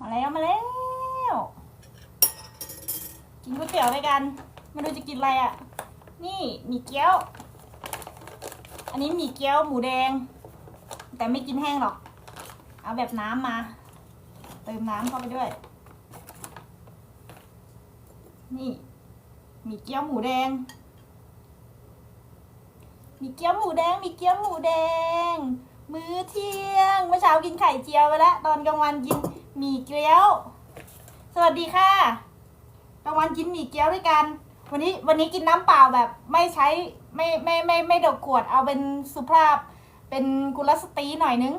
มาแล้วมาแล้ว กินก๋วยเตี๋ยวด้วยกันไม่รู้จะกินอะไรอะ นี่หมี่เกี๊ยว อันนี้หมี่เกี๊ยวหมูแดง แต่ไม่กินแห้งหรอก เอาแบบน้ำมา เติมน้ำเข้าไปด้วย นี่หมี่เกี๊ยวหมูแดงหมี่เกี๊ยวหมูแดงหมี่เกี๊ยวหมูแดง มื้อเที่ยง เมื่อเช้ากินไข่เจียวไปแล้ว ตอนกลางวันกิน หมี่เกี๊ยว สวัสดีค่ะกลางวันกินหมี่เกี๊ยวด้วยกัน วันนี้วันนี้กินน้ำเปล่าแบบไม่ใช้ไม่ไม่ไม่ไม่ดกขวดเอาเป็นสุภาพ เป็นกุลสตรีหน่อยนึง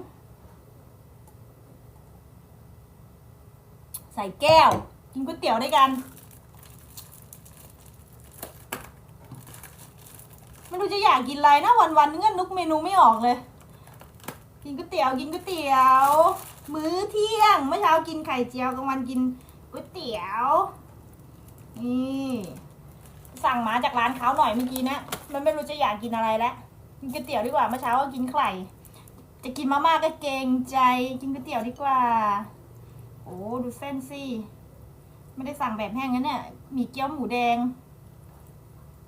ใส่แก้ว กินก๋วยเตี๋ยวด้วยกัน ไม่รู้จะอยากกินอะไรนะวันวันๆนึงนึกเมนูไม่ออกเลย กินก๋วยเตี๋ยวกินก๋วยเตี๋ยว มื้อเที่ยง เมื่อเช้ากินไข่เจียวกลางวันกินก๋วยเตี๋ยว นี่ สั่งมาจากร้านเขาหน่อยเมื่อกี้นะ มันไม่รู้จะอยากกินอะไรแล้ว กินก๋วยเตี๋ยวดีกว่า เมื่อเช้าก็กินไข่ จะกินมาม่าก็เกรงใจ กินก๋วยเตี๋ยวดีกว่า โอ้ดูเส้นสิ ไม่ได้สั่งแบบแห้งนะเนี่ย มีเกี๊ยวหมูแดง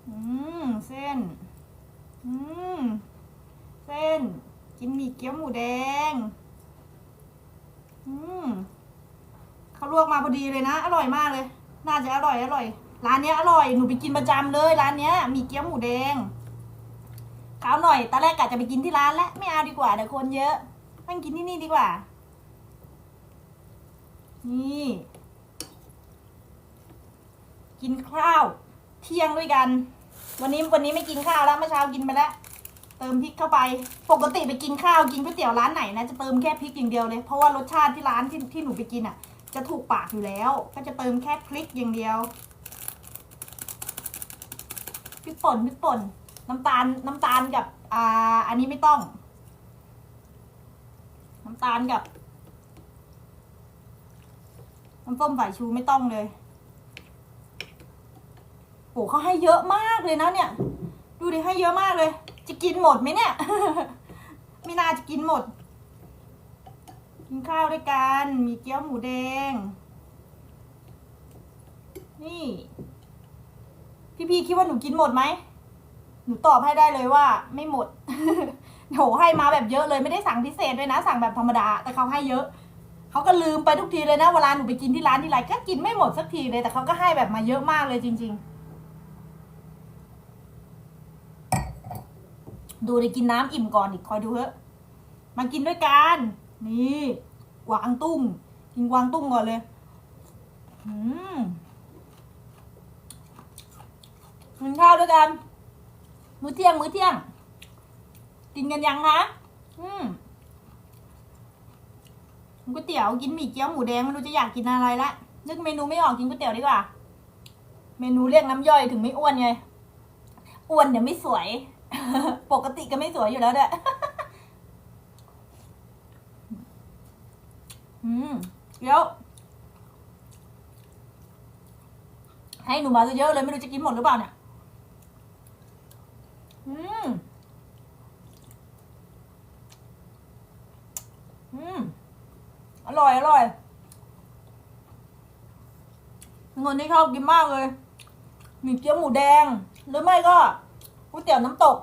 อืม เส้น อืม เส้น กินหมี่เกี๊ยวหมูแดง เขาลวกมาพอดีเลยนะ อร่อยมากเลย น่าจะอร่อยอร่อย ร้านเนี้ยอร่อย หนูไปกินประจำเลย ร้านเนี้ย มีเกี๊ยวหมูแดงข้าวหน่อย ตอนแรกกะจะไปกินที่ร้านแล้วไม่เอาดีกว่าเดี๋ยวคนเยอะนั่งกินที่นี่ดีกว่า นี่ กินข้าว เที่ยงด้วยกัน วันนี้วันนี้ไม่กินข้าวแล้วเมื่อเช้ากินไปแล้ว เติมพริกเข้าไป ปกติไปกินข้าวกินก๋วยเตี๋ยวร้านไหนนะจะเติมแค่พริกอย่างเดียวเลย เพราะว่ารสชาติที่ร้านที่ที่หนูไปกินอะ จะถูกปากอยู่แล้ว ก็จะเติมแค่พริกอย่างเดียวพริกป่นพริกป่น น้ำตาลน้ำตาลกับอ่าอันนี้ไม่ต้อง น้ำตาลกับน้ำส้มสายชูไม่ต้องเลยโอ้เขาให้เยอะมากเลยนะเนี่ย ดูดิให้เยอะมากเลย จะกินหมดไหมเนี่ย ไม่น่าจะกินหมด กินข้าวด้วยกัน มีเกี๊ยวหมูแดง นี่ พี่พีคิดว่าหนูกินหมดไหม หนูตอบให้ได้เลยว่า ไม่หมดโหให้มาแบบเยอะเลยไม่ได้สั่งพิเศษด้วยนะ สั่งแบบธรรมดา แต่เขาให้เยอะเขาก็ลืมไปทุกทีเลยนะเวลาหนูไปกินที่ร้านที่ไรก็กินไม่หมดสักทีเลยแต่เขาก็ให้แบบมาเยอะมากเลยจริง ๆ ดูเลยกินน้ำอิ่มก่อนอีกคอยดูเถอะมากินด้วยกันนี่กวางตุ้งกินกวางตุ้งก่อนเลยอืมกินข้าวด้วยกัน มื้อเที่ยง มื้อเที่ยง กินกันยังคะอืมก๋วยเตี๋ยวกินหมี่เกี๊ยวหมูแดงไม่รู้จะอยากกินอะไรละนึกเมนูไม่ออกกินก๋วยเตี๋ยวดีกว่า เมนูเรียกน้ำย่อยถึงไม่อ้วนไง อ้วนเดี๋ยวไม่สวย ปกติก็ไม่สวยอยู่แล้วเด้ออืมเดี๋ยว ให้หนูมาเยอะๆเลยไม่รู้จะกินหมดหรือเปล่าเนี่ย อืม อืม อร่อย อร่อยเป็นคนที่ชอบกินมากเลยมีเกี๊ยวหมูแดง หรือไม่ก็ ก๋วยเตี๋ยวน้ำตก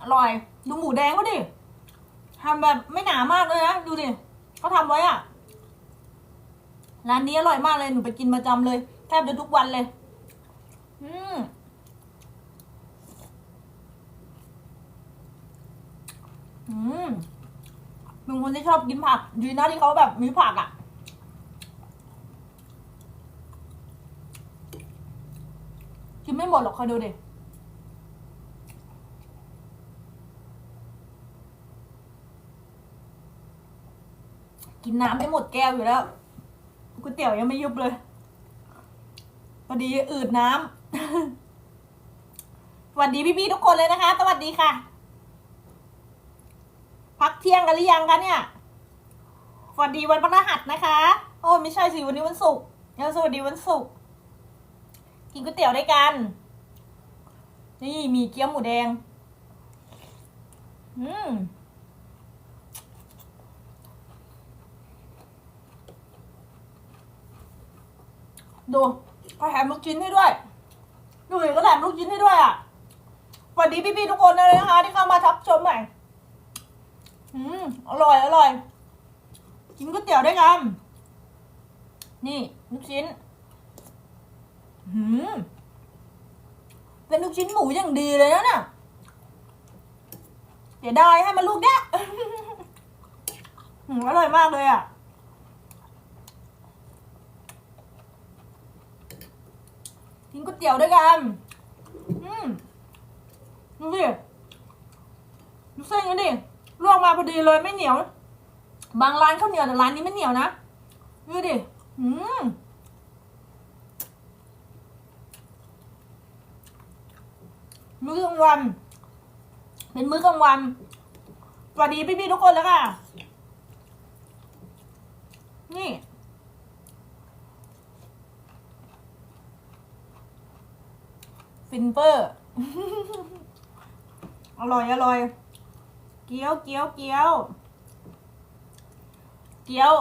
อร่อย ดูหมูแดงเขาดิทำแบบไม่หนามากเลยนะ ดูดิเขาทำไว้อะร้านนี้อร่อยมากเลย หนูไปกินประจำเลย แทบจะทุกวันเลย อืม อืม เป็นคนที่ชอบกินผักดีนะที่เขาแบบมีผักอะ่ะ กินไม่หมดหรอกคอยดูดิกินน้ำไม่หมดแก้วอยู่แล้วก๋วยเตี๋ยวยังไม่ยุบเลยพอดีอืดน้ำสวัสดีพี่ๆทุกคนเลยนะคะ สวัสดีค่ะ ที่ยงกันหรือยังคะเนี่ยสวัสดีวันพฤหัสนะคะ โอ้ไม่ใช่สิวันนี้วันศุกร์แล้วสวัสดีวันศุกร์กินก๋วยเตี๋ยวด้วยกัน นี่มีเกี๊ยวหมูแดง อืมดูเขาแถมลูกชิ้นให้ด้วย ดูดิก็แถมลูกชิ้นให้ด้วยอะสวัสดีพี่ๆทุกคนเลยนะคะ ที่เข้ามาทับชมใหม่ อืมอร่อยอร่อย กินก๋วยเตี๋ยวด้วยกันนี่ลูกชิ้นอืมเป็นลูกชิ้นหมูอย่างดีเลยนะน่ะเสียดายให้มันลูกแดะอืมอร่อยมากเลยอะกินก๋วยเตี๋ยวด้วยกันอืมดูดิดูเส้นกันดิ ลวกมาพอดีเลยไม่เหนียว บางร้านข้าวเหนียวแต่ร้านนี้ไม่เหนียวนะดูดิอืมมื้อกลางวัน เป็นมื้อกลางวันสวัสดีพี่ๆทุกคนแล้วค่ะ นี่ฟินเปอร์ อร่อย อร่อย เกี๊ยวเกี๊ยวเกี๊ยว เกี๊ยว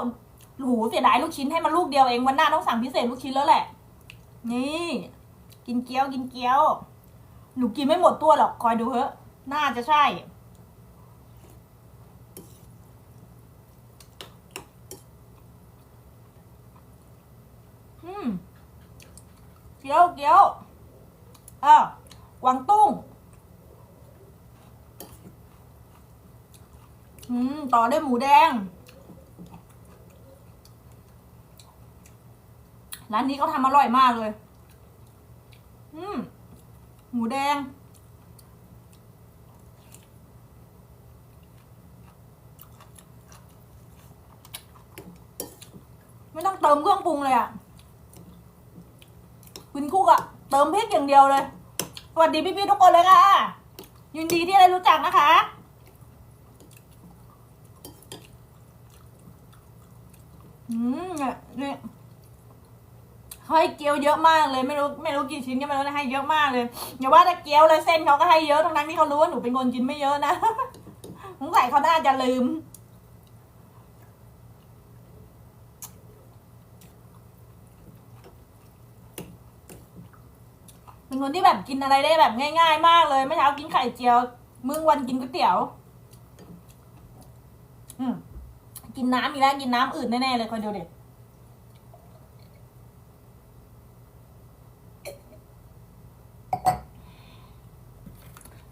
หูเสียดายลูกชิ้นให้มันลูกเดียวเองวันหน้าต้องสั่งพิเศษลูกชิ้นแล้วแหละ นี่ กินเกี๊ยวกินเกี๊ยว หนูกินไม่หมดตัวหรอกคอยดูเถอะ น่าจะใช่ อืม เกี๊ยวเกี๊ยวอะกวางตุ้ง อืมต่อด้วยหมูแดง ร้านนี้เขาทำอร่อยมากเลย อืมหมูแดง ไม่ต้องเติมเครื่องปรุงเลยอะกินคุกอะเติมพริกอย่างเดียวเลยสวัสดีพี่ๆทุกคนเลยค่ะ ยินดีที่ได้รู้จักนะคะ อืมเนี่ยเนี่ยให้เกี๊ยวเยอะมากเลยไม่รู้ไม่รู้กี่ชิ้นก็ไม่รู้นะให้เยอะมากเลยอย่าว่าแต่เกี๊ยวเลยเส้นเขาก็ให้เยอะทั้งนั้นที่เขารู้ว่าหนูเป็นคนกินไม่เยอะนะสงสัยเขาน่าจะลืม เป็นคนที่แบบกินอะไรได้แบบง่าย ๆ มากเลยเมื่อเช้ากินไข่เจียว มื้อวันกินก๋วยเตี๋ยว อืม กินน้ำอีกแล้วกินน้ำอื่นแน่ๆเลยคอยดูเด็ด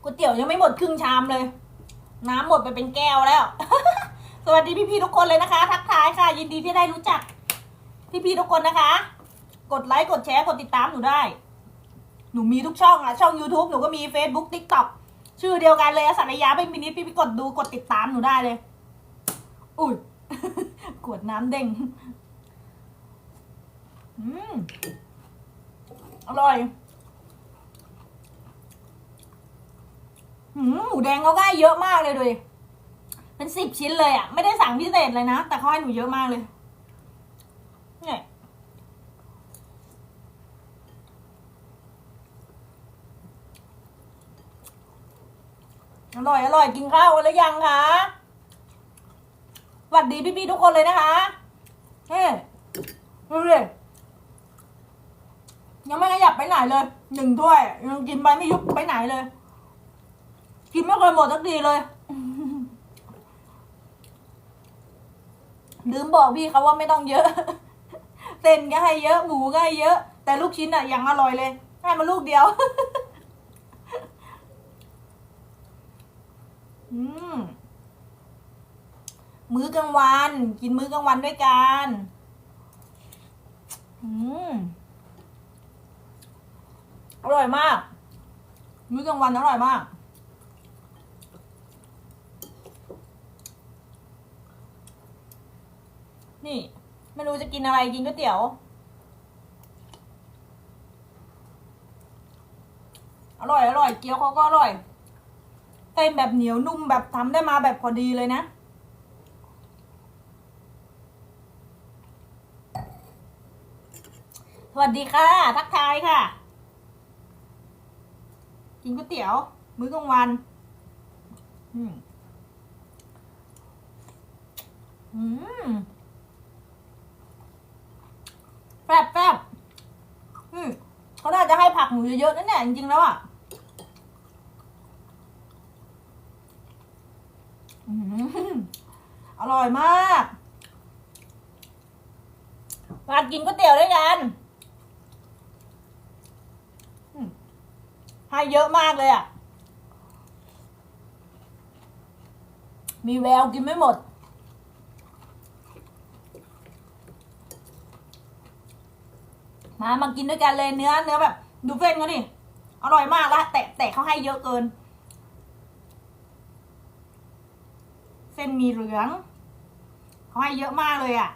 ก๋วยเตี๋ยวยังไม่หมดครึ่งชามเลย น้ำหมดไปเป็นแก้วแล้ว สวัสดีพี่ๆทุกคนเลยนะคะ ทักทายค่ะ ยินดีที่ได้รู้จัก พี่ๆทุกคนนะคะ กดไลค์กดแชร์กดติดตามหนูได้ หนูมีทุกช่องอะช่อง YouTube หนูก็มี Facebook TikTok ชื่อเดียวกันเลยอสัรยาเป็นมินิพี่พี่กดดูกดติดตามหนูได้เลย อุ้ย ขวดน้ำเด้งอืมอร่อยหมูแดงเขาได้เยอะมากเลยดูดิเป็นสิบชิ้นเลยอะไม่ได้สั่งพิเศษเลยนะ แต่เขาให้หนูเยอะมากเลย เนี่ยอร่อย อร่อย กินข้าวกันหรือยังคะ วัสดีพี่ๆทุกคนเลยนะคะเฮ้ดูดิยังไม่ขยับไปไหนเลยหนึ่งถ้วยยังกินไปไม่ยุบไปไหนเลย กินไม่เคยหมดสักทีเลยลืมบอกพี่เขาว่าไม่ต้องเยอะเส้นก็ให้เยอะหมูก็ให้เยอะ แต่ลูกชิ้นอะยังอร่อยเลยให้มาลูกเดียวอืม มื้อกลางวัน กินมื้อกลางวันด้วยกันอืมอร่อยมาก มื้อกลางวันอร่อยมาก นี่ ไม่รู้จะกินอะไรกินก๋วยเตี๋ยว อร่อยอร่อยเกี๊ยวเขาก็อร่อยเส้นแบบเหนียวนุ่มแบบทำได้มาแบบพอดีเลยนะ สวัสดีค่ะ ทักทายค่ะ กินก๋วยเตี๋ยว มื้อกลางวัน อืมอืมแป๊บแป๊บอืมเขาน่าจะให้ผักหนูเยอะๆนั่นแหละจริงๆแล้วอะอืมอร่อยมากมากินก๋วยเตี๋ยวด้วยกันอืม ให้เยอะมากเลยอะ มีแววกินไม่หมด มามากินด้วยกันเลยเนื้อเนื้อแบบ ดูเส้นเขาดิ อร่อยมากละแต่แต่เขาให้เยอะเกิน เส้นมีเหลืองเขาให้เยอะมากเลยอะ่ะ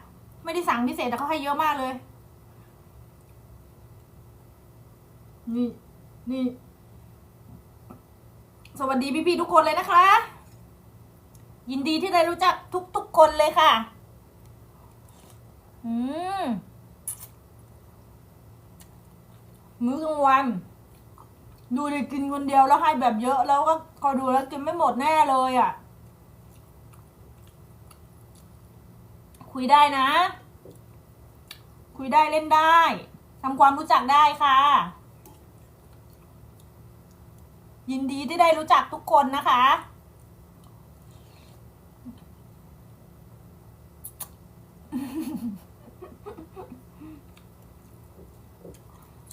ไม่ได้สั่งพิเศษแต่เขาให้เยอะมากเลยนี่นี่ สวัสดีพี่ๆทุกคนเลยนะคะ ยินดีที่ได้รู้จักทุกๆคนเลยค่ะ อืมมื้อกลางวัน ดูดิกินคนเดียวแล้วให้แบบเยอะแล้วก็คอยดูแล้วกินไม่หมดแน่เลยอะ่ะ คุยได้นะ คุยได้เล่นได้ทำความรู้จักได้ค่ะ ยินดีที่ได้รู้จักทุกคนนะคะ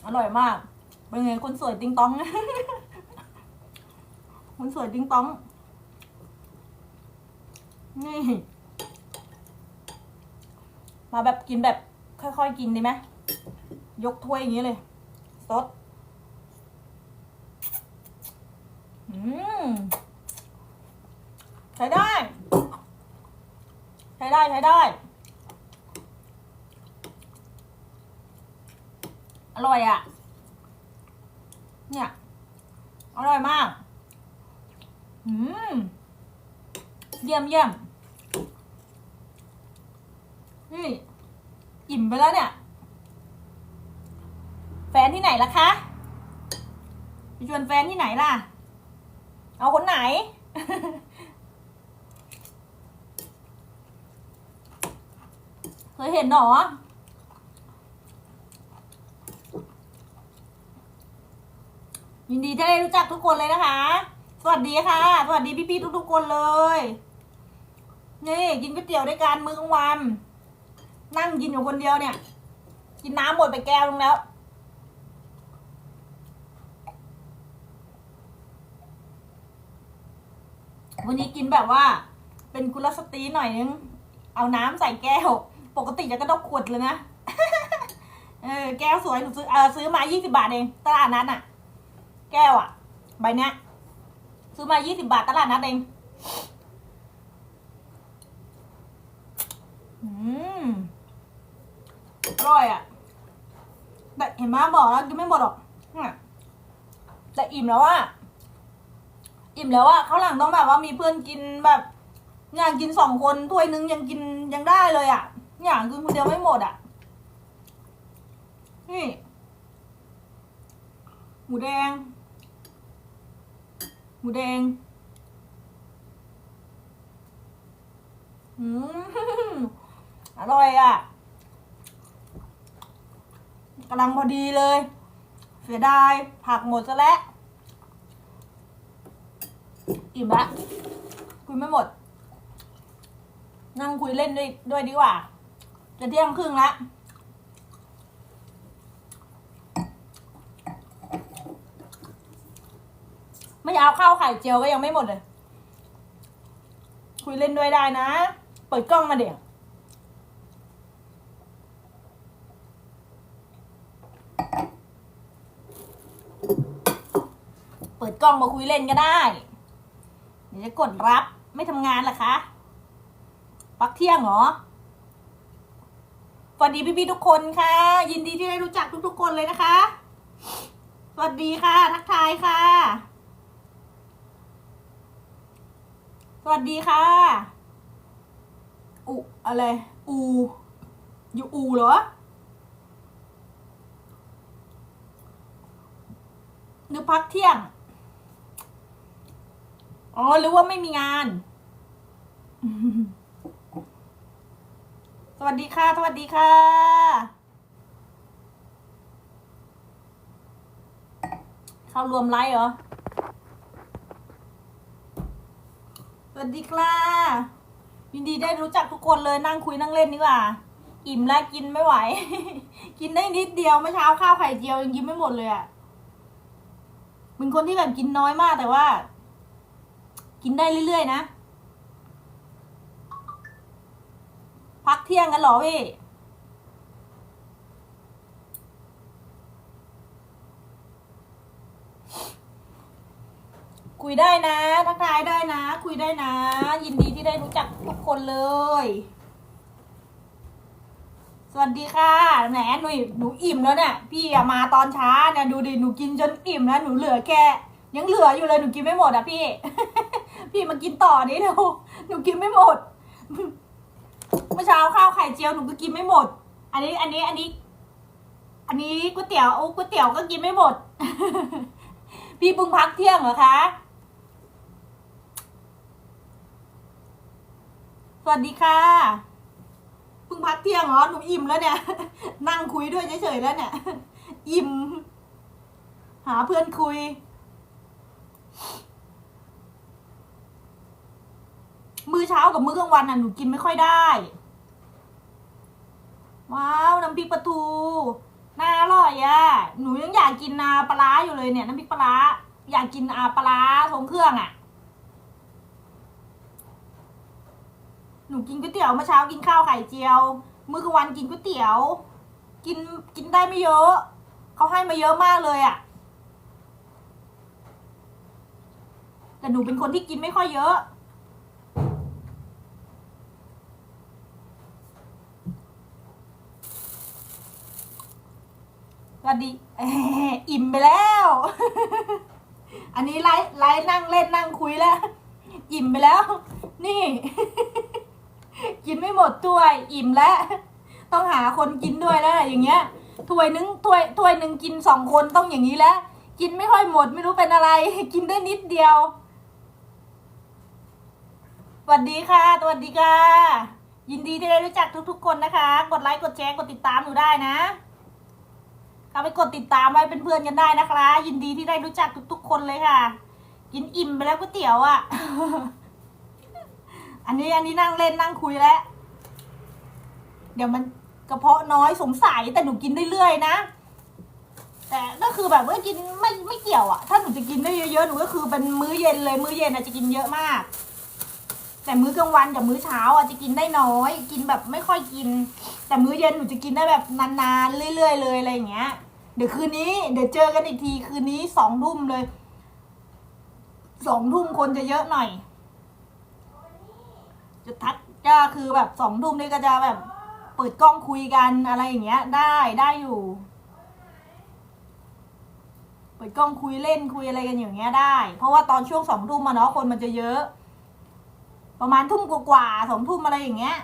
อร่อยมาก เป็นไงคนสวยติงตอง คนสวยติงตอง นี่ มาแบบกินแบบค่อยๆกินดีไหม ยกถ้วยอย่างนี้เลย ซด อืมใช้ได้ ใช้ได้ใช้ได้ อร่อยอะ่ะ เนี่ย อร่อยมาก อืม เยี่ยมเยี่ยมนี่อิ่มไปแล้วเนี่ย แฟนที่ไหนล่ะคะไปชวนแฟนที่ไหนล่ะ เอาคนไหน เคยเห็นหรอยินดีที่ได้รู้จักทุกคนเลยนะคะ สวัสดีค่ะ สวัสดีพี่ๆทุกๆคนเลย นี่กินก๋วยเตี๋ยวด้วยกันมื้อกลางวัน นั่งกินอยู่คนเดียวเนี่ย กินน้ำหมดไปแก้วนึงแล้ว วันนี้กินแบบว่า เป็นกุลสตรีหน่อยนึง เอาน้ำใส่แก้ว ปกติจะกระดกขวดเลยนะ เออ แก้วสวยหนูซื้อเออซื้อมายี่สิบาทเอง ตลาดนัดอะแก้วอะใบเนี้ยซื้อมายี่สิบาทตลาดนัดเองอืมอร่อยอะแต่เห็นไหมบอกแล้วกินไม่หมดหรอกแต่อิ่มแล้วอะ อิ่มแล้วอะเขาวหลังต้องแบบว่ามีเพื่อนกินแบบอยากกินสองคนถ้วยนึงยังกินยังได้เลยอะอยากกินคนเดียวไม่หมดอะนี่หมูแดง หมูแดงอืมอร่อยอะกำลังพอดีเลย เสียดายผักหมดซะแล้ว อิ่มละคุยไม่หมด นั่งคุยเล่นด้วยด้วยดีกว่า จะเที่ยงครึ่งละไม่เอาข้าวไข่เจียวก็ยังไม่หมดเลย คุยเล่นด้วยได้นะ เปิดกล้องมาเดี๋ยวเปิดกล้องมาคุยเล่นก็ได้ ดี๋ยวจะกดรับไม่ทำงานเหรอคะปักเที่ยงเหรอสวัสดีพี่ๆทุกคนค่ะ ยินดีที่ได้รู้จักทุกๆคนเลยนะคะ สวัสดีค่ะ ทักทายค่ะ สวัสดีค่ะ อุอะไร อู อยู่อูเหรอหรือพักเที่ยง อ๋อหรือว่าไม่มีงาน สวัสดีค่ะ สวัสดีค่ะ เข้ารวมไลฟ์เหรอ สวัสดีค่ะ ยินดีได้รู้จักทุกคนเลยนั่งคุยนั่งเล่นดีกว่า อิ่มแล้วกินไม่ไหว กินได้นิดเดียวเมื่อเช้าข้าวไข่เจียวยังกินไม่หมดเลยอะ่ะเป็นคนที่แบบกินน้อยมากแต่ว่า กินได้เรื่อย ๆ นะ พักเที่ยงกันหรอพี่คุยได้นะทักทายได้นะ คุยได้นะ ยินดีที่ได้รู้จักทุกคนเลย สวัสดีค่ะแหมหนูหนูอิ่มแล้วเนี่ยพี่อะมาตอนช้าเนี่ยดูดิหนูกินจนอิ่มแล้วหนูเหลือแค่ยังเหลืออยู่เลยหนูกินไม่หมดอะพี่ พี่มากินต่อนี่เดี๋ยวหนูกินไม่หมด เมื่อเช้าข้าวไข่เจียวหนูก็กินไม่หมด อันนี้อันนี้อันนี้ อันนี้ก๋วยเตี๋ยวโอ้ก๋วยเตี๋ยวก็กินไม่หมด พี่เพิ่งพักเที่ยงเหรอคะสวัสดีค่ะเพิ่งพักเที่ยงเหรอหนูอิ่มแล้วเนี่ย นั่งคุยด้วยเฉยๆแล้วเนี่ย อิ่ม หาเพื่อนคุย มื้อเช้ากับมื้อกลางวันน่ะหนูกินไม่ค่อยได้ ว้าวน้ำพริกปลาทูน่าอร่อยอะ่ะ หนูยังอยากกินนาปลาอยู่เลยเนี่ยน้ำพริกปลาร้าอยากกินอาปลาร้าทรงเครื่องอะ่ะ หนูกินก๋วยเตี๋ยวเมื่อเช้ากินข้าวไข่เจียว มื้อกลางวันกินก๋วยเตี๋ยว กินกินได้ไม่เยอะเขาให้มาเยอะมากเลยอะ่ะแต่หนูเป็นคนที่กินไม่ค่อยเยอะ วัสดีอิ่มไปแล้ว อันนี้ไลฟ์ไลฟ์นั่งเล่นนั่งคุยแล้ว อิ่มไปแล้ว นี่ กินไม่หมดถ้วย อิ่มแล้ว ต้องหาคนกินด้วยแล้วอย่างเงี้ยถ้วยนึงถ้วยถ้วยหนึ่งกินสองคนต้องอย่างนี้แล้วกินไม่ค่อยหมดไม่รู้เป็นอะไร กินได้นิดเดียวสวัสดีค่ะสวัสดีค่ะ ยินดีที่ได้รู้จักทุกๆคนนะคะ กดไลค์กดแชร์กดติดตามหนูได้นะ ไปกดติดตามไว้เป็นเพื่อนกันได้นะคะ ยินดีที่ได้รู้จักทุกๆคนเลยค่ะ กินอิ่มไปแล้วก๋วยเตี๋ยวอะ่ะ อันนี้อันนี้นั่งเล่นนั่งคุยแล้ว เดี๋ยวมันกระเพาะน้อยสงสัยแต่หนูกินได้เรื่อยนะ แต่ก็คือแบบว่ากินไม่ไม่เกี่ยวอะ่ะ ถ้าหนูจะกินได้เยอะๆหนูก็คือเป็นมื้อเย็นเลยมื้อเย็นอาจะกินเยอะมาก แต่มื้อกลางวันกับมื้อเช้าอาจจะกินได้น้อย กินแบบไม่ค่อยกิน แต่มื้อเย็นหนูจะกินได้แบบนานๆเรื่อย ๆ เลยอะไรอย่างเงี้ย เดี๋ยวคืนนี้ เดี๋ยวเจอกันอีกที คืนนี้สองทุ่มเลยสองทุ่มคนจะเยอะหน่อย จะทักก็คือแบบสองทุ่มนี่ก็จะแบบ เปิดกล้องคุยกันอะไรอย่างเงี้ย ได้ได้อยู่ เปิดกล้องคุยเล่นคุยอะไรกันอย่างเงี้ยได้ เพราะว่าตอนช่วงสองทุ่มมาเนาะคนมันจะเยอะ ประมาณทุ่มกว่าๆสองทุ่มอะไรอย่างเงี้ย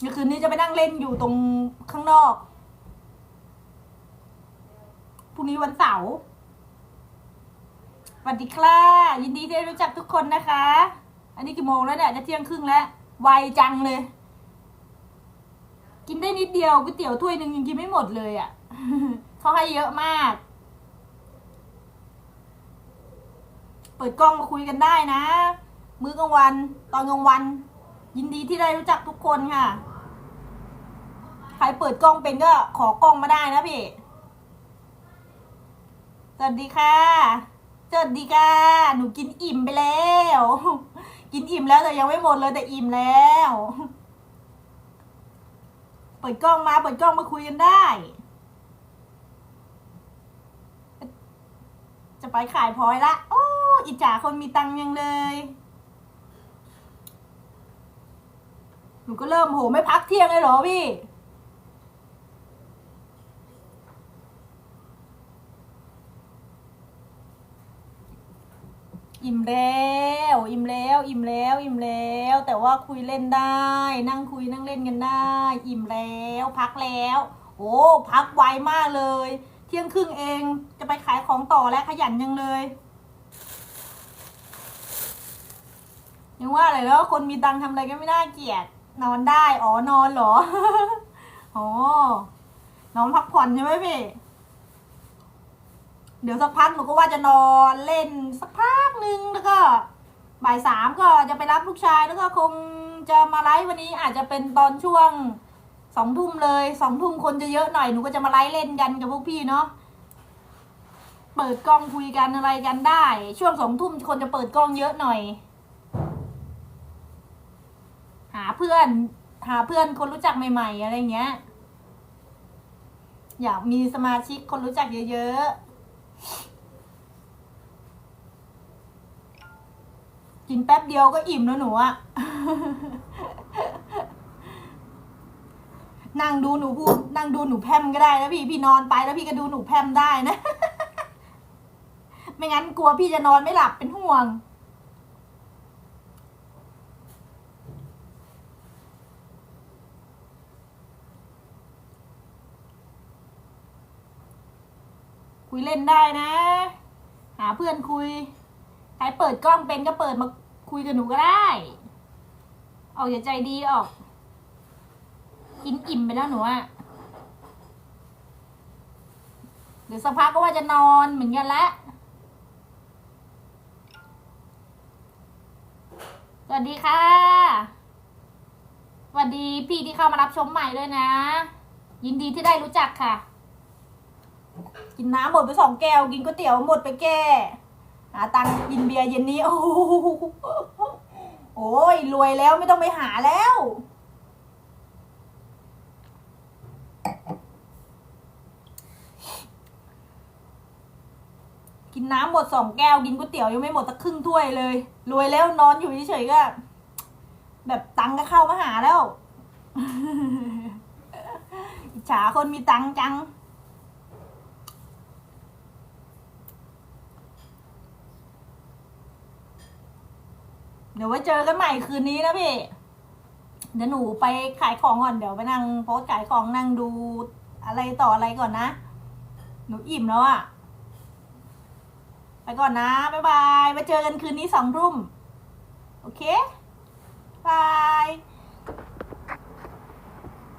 เดี๋ยวคืนนี้จะไปนั่งเล่นอยู่ตรงข้างนอก พรุ่งนี้วันเสาร์สวัสดีค่ะยินดีที่ได้รู้จักทุกคนนะคะ อันนี้กี่โมงแล้วเนี่ยจะเที่ยงครึ่งแล้วไวจังเลย กินได้นิดเดียวก๋วยเตี๋ยวถ้วยหนึ่งยังกินไม่หมดเลยอะ่ะเขาให้เยอะมาก เปิดกล้องมาคุยกันได้นะ มื้อกลางวันตอนกลางวัน ยินดีที่ได้รู้จักทุกคนค่ะ ใครเปิดกล้องเป็นก็ขอกล้องมาได้นะพี่ สวัสดีค่ะ สวัสดีค่ะ หนูกินอิ่มไปแล้ว กินอิ่มแล้วแต่ยังไม่หมดเลยแต่อิ่มแล้ว เปิดกล้องมาเปิดกล้องมาคุยกันได้ จะไปขายพลอยละ โอ้ อิจฉาคนมีตังยังเลย หนูก็เริ่มโหไม่พักเที่ยงเลยเหรอพี่ อิ่มแล้ว อิ่มแล้ว อิ่มแล้ว อิ่มแล้ว แต่ว่าคุยเล่นได้ นั่งคุยนั่งเล่นกันได้ อิ่มแล้ว พักแล้ว โอ้ พักไวมากเลย เที่ยงครึ่งเอง จะไปขายของต่อแล้วขยันยังเลย ยังว่าอะไรแล้วคนมีตังทำอะไรก็ไม่น่าเกลียด นอนได้ อ๋อนอนเหรอ อ๋อนอนพักผ่อนใช่ไหมพี่ เดี๋ยวสักพักหนูก็ว่าจะนอนเล่นสักพักหนึ่งแล้วก็บ่ายสามก็จะไปรับลูกชายแล้วก็คงจะมาไลฟ์วันนี้อาจจะเป็นตอนช่วงสองทุ่มเลยสองทุ่มคนจะเยอะหน่อยหนูก็จะมาไลฟ์เล่นกันกับพวกพี่เนาะเปิดกล้องคุยกันอะไรกันได้ ช่วงสองทุ่มคนจะเปิดกล้องเยอะหน่อย หาเพื่อน หาเพื่อนคนรู้จักใหม่ ๆ อะไรเงี้ย อยากมีสมาชิกคนรู้จักเยอะๆ กินแป๊บเดียวก็อิ่มแล้วหนูอะนั่งดูหนูพูดนั่งดูหนูแพมก็ได้แล้วพี่พี่นอนไปแล้วพี่ก็ดูหนูแพมได้นะ ไม่งั้นกลัวพี่จะนอนไม่หลับเป็นห่วง คุยเล่นได้นะ หาเพื่อนคุย ใครเปิดกล้องเป็นก็เปิดมาคุยกับหนูก็ได้ ออกอย่าใจดีออก กินอิ่มไปแล้วหนูอะเดี๋ยวสักพักก็ว่าจะนอนเหมือนกันละสวัสดีค่ะ สวัสดีพี่ที่เข้ามารับชมใหม่ด้วยนะ ยินดีที่ได้รู้จักค่ะ กินน้ำหมดไปสองแก้ว กินก๋วยเตี๋ยวหมดไปแก้หาตังกินเบียร์เย็นนี้ โอ้โหโอ้ยรวยแล้วไม่ต้องไปหาแล้วกินน้ำหมดสองแก้วกินก๋วยเตี๋ยวยังไม่หมดสักครึ่งถ้วยเลย รวยแล้วนอนอยู่เฉยๆก็ แบบตังก็เข้ามาหาแล้วอิจฉาคนมีตังจัง ดี๋ยวไว้เจอกันใหม่คืนนี้นะพี่ เดี๋ยวหนูไปขายของก่อน เดี๋ยวไปนั่งโพสขายของนั่งดูอะไรต่ออะไรก่อนนะ หนูอิ่มแล้วอะไปก่อนนะ บ๊ายบายไว้เจอกันคืนนี้สองทุ่ม โอเค บาย